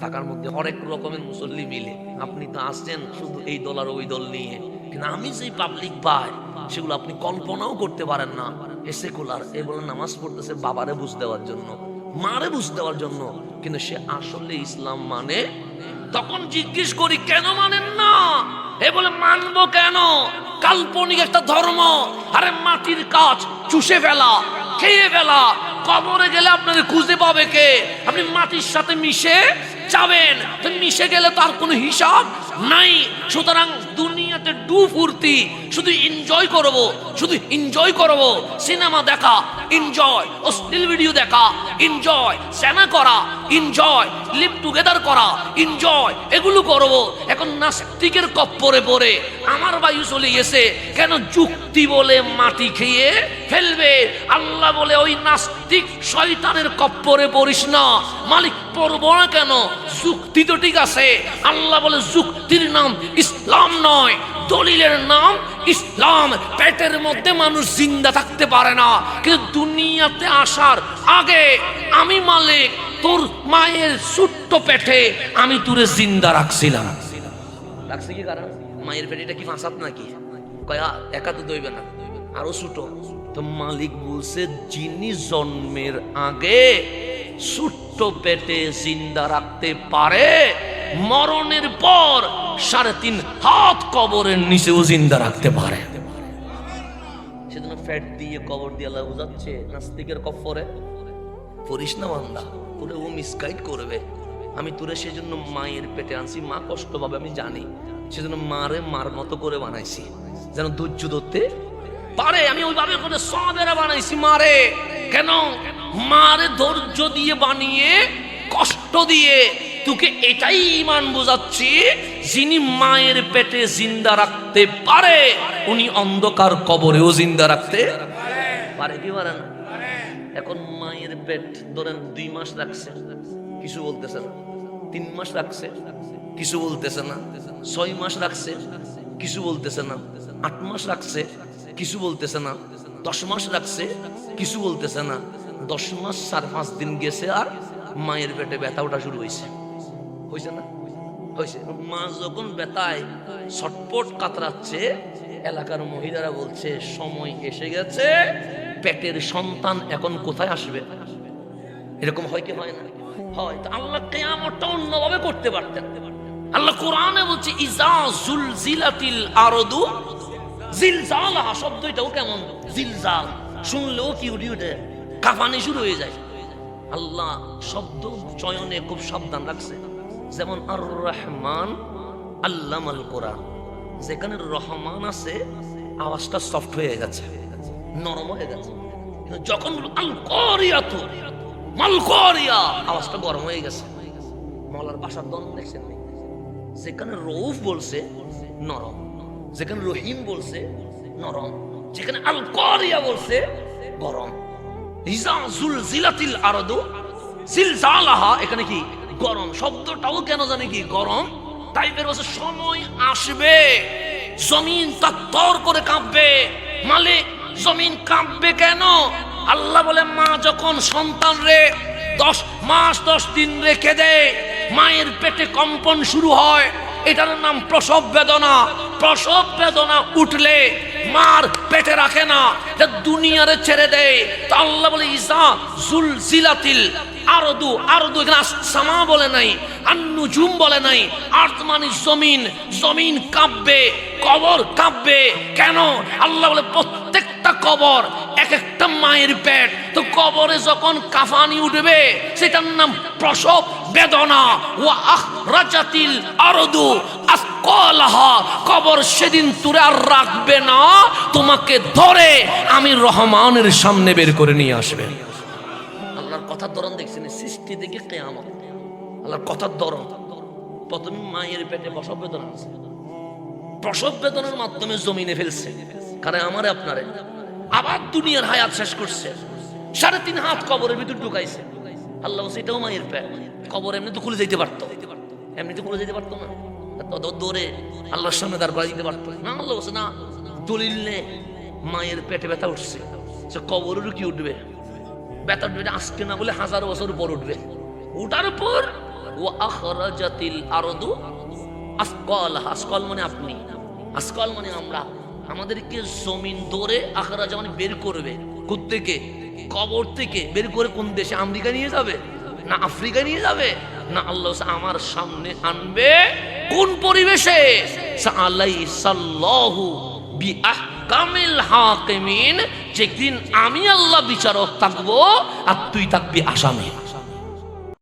ঢাকার মধ্যে হরেক রকমের মুসল্লি মিলে। আপনি তো আসছেন শুধু এই দল আর ওই দল নিয়ে। কিন্তু আমি যেই পাবলিক পাই সেগুলো আপনি কল্পনাও করতে পারেন না। এ বলে নামাজ পড়তেছে বাবারে বুঝ দেওয়ার জন্য, মারে বুঝ দেওয়ার জন্য। কিন্তু সে আসলে ইসলাম মানে? তখন জিজ্ঞেস করি, কেন মানেন না? এ বলে, মানবো কেন? কাল্পনিক একটা ধর্ম। আরে মাটির কাজ, চুষে ফেলা, খেয়ে ফেলা। কবরে গেলে আপনাকে খুঁজে পাবে কে? আপনি মাটির সাথে মিশে যাবেন। তো মিশে গেলে তার কোনো হিসাব নাই। সুতরাং দুনিয়াতে ডু ফুর্তি শুধু এনজয় করব, শুধু এনজয় করব। সিনেমা দেখা এনজয় অশ্লীল ভিডিও দেখা এনজয় সেনা করা এনজয় লিভ টুগেদার করা এনজয় এগুলো করব। এখন নাস্তিকের কপ্পরে পড়ে, আমার বায়ু চলে গেছে, কেন যুক্তি বলে মাটি খেয়ে ফেলবে? আল্লাহ বলে, ওই নাস্তিক শয়তানের কপ্পরে পড়িস না। মালিক পড়ব না কেন? যুক্তি তো ঠিক আছে। আল্লাহ বলে, যুক্তির নাম ইসলাম নয়, দলিলের নাম ইসলাম। পেটের মধ্যে মানুষ জিন্দা থাকতে পারে না। কিন্তু দুনিয়াতে আসার আগে আমি মালিক, তোর মায়ের ছোট্ট পেটে আমি তোরে জিন্দা রাখছিলাম। রাখছি কি কারণ? মায়ের পেটিটা কি ফাঁসাত নাকি? কয়া, একা তো দইবে না, আরও ছোট। তো মালিক বলছে, যিনি জন্মের আগে ছোট্ট পেটে জিন্দা রাখতে পারে, মরণের পর সাড়ে তিন হাত কবরের নিচেও জিন্দা রাখতে পারে। সেজন্য ফ্যাট দিয়ে কবর দিয়ে আল্লাহ বুঝাচ্ছে, নাস্তিকের কফরে পড়িস না বান্দা, তোরে ও মিসগাইড করবে। আমি তোরে সেজন্য মায়ের পেটে আনছি, মা কষ্ট পাবে, আমি জানি। সেজন্য মারে মার মতো করে বানাইছি, যেন ধৈর্য ধরতে পারে। আমি ওইভাবে করে সবেরা বানাইছি, মারে। কেন? মারে ধৈর্য দিয়ে বানিয়ে, কষ্ট দিয়ে তোকে এটাই ইমান বোঝাচ্ছি যিনি মায়ের পেটে জিন্দা রাখতে পারে, উনি অন্ধকার কবরেও জিন্দা রাখতে পারে। কি পারে না? এখন মায়ের পেট ধরেন দুই মাস রাখছে, কিছু বলতেছে না। তিন মাস রাখছে, কিছু বলতেছে না। ছয় মাস রাখছে, কিছু বলতেছে না। আট মাস রাখছে, কিছু বলতেছে না। দশ মাস রাখছে, কিছু বলতেছে না। দশ মাস, চার পাঁচ দিন গেছে আর মায়ের পেটে ব্যথা ওঠা শুরু হয়েছে হয়েছে না? মা যখন ব্যথায় ছটপট কাতরাচ্ছে, এলাকার মহিলারা বলছে, সময় এসে গেছে, পেটের সন্তান এখন কোথায় আসবে? এরকম হয় কি হয় না? হয়। তো আল্লাহ কেয়ামতটা অন্যভাবে করতে পারতেন। আল্লাহ কোরআনে বলছে, ইজা জুলজিলাতিল আরদু। জিলজালাহা শব্দটাও কেমন? জিলজাল। শুনলেও কি উঠি উঠে? কাঁপানি শুরু হয়ে যায়। আল্লাহ শব্দ চয়নে খুব সাবধান রাখছে। যেমন আর রহমান আল্লামাল কোরআন। যেখানে রহমান আছে, আওয়াজটা সফট হয়ে গেছে, নরম হয়ে গেছে। কিন্তু যখন আল তো মাল আওয়াজটা গরম হয়ে গেছে। মলার বাসার দন দেখছেন যেখানে রৌফ বলছে, নরম। যেখানে রহিম বলছে, নরম। যেখানে আল করিয়া বলছে, গরম। ইজা জুলজিলাতিল আরদু জিলজালাহা এখানে কি? গরম। শব্দটাও কেন জানি কি গরম? টাইপের বসে সময় আসবে। জমিন তত্তর করে কাঁপবে। মালিক, জমিন কাঁপবে কেন? আল্লাহ বলে, মা যখন সন্তান রে, দশ মাস, দশ দিন রেখে দেয় মায়ের পেটে কম্পন শুরু হয়, এটার নাম প্রসব বেদনা। প্রসব বেদনা উঠলে মার পেটে রাখে না দুনিয়ারে ছেড়ে দেয়। তা আল্লাহ বলে ইসা জুল জিলাতিল আরদু আরদু এখানে সামা বলে নাই আন্নুজুম বলে নাই। আর্থ মানে জমিন জমিন কাঁপবে, কবর কাঁপবে। কেন? আল্লাহ বলে, প্রত্যেকটা কবর এক একটা মায়ের পেট। তো কবরে যখন কাফানি উঠবে, সেটার নাম প্রসব বেদনা। ও আহ রাজাতিল আরদু কবর সেদিন তুরে রাখবে না, তোমাকে ধরে আমি রহমানের সামনে বের করে নিয়ে আসবে। কথার ধরন দেখছেন সৃষ্টি থেকে কেয়ামত। আল্লাহর কথার ধরন। প্রথমে মায়ের পেটে প্রসব বেদনা আছে। প্রসব বেদনার মাধ্যমে জমিনে ফেলছে। কারণ আমারে, আপনারে। আবার দুনিয়ার হায়াত শেষ করছে। সাড়ে তিন হাত কবরের ভিতর ঢুকাইছে। আল্লাহ এটাও মায়ের পেট। কবর এমনি তো খুলে যেতে পারতো। এমনি তো খুলে যেতে পারতো না। তত দৌড়ে আল্লাহর সামনে দাঁড় করা দিতে পারতো না। আল্লাহ না, দলিল মায়ের পেটে ব্যথা উঠছে। সে কবরেরও কি উঠবে? ব্যথা উঠবে আজকে না বলে হাজার বছর পর উঠবে। উঠার পর ও আখরাজাতিল আরদু আসকল আসকল মানে আপনি। আসকল মানে আমরা। আমাদেরকে জমিন দৌড়ে আখরাজা মানে বের করবে। থেকে? কবর থেকে। বের করে কোন দেশে? আমেরিকা নিয়ে যাবে? না আফ্রিকা নিয়ে যাবে? না আল্লাহ আমার সামনে আনবে? কোন পরিবেশে? সালাই সাল্লাহু বি আহকামিল হাকিমিন যেদিন আমি আল্লাহ বিচারক থাকব আর তুই থাকবি আসামি।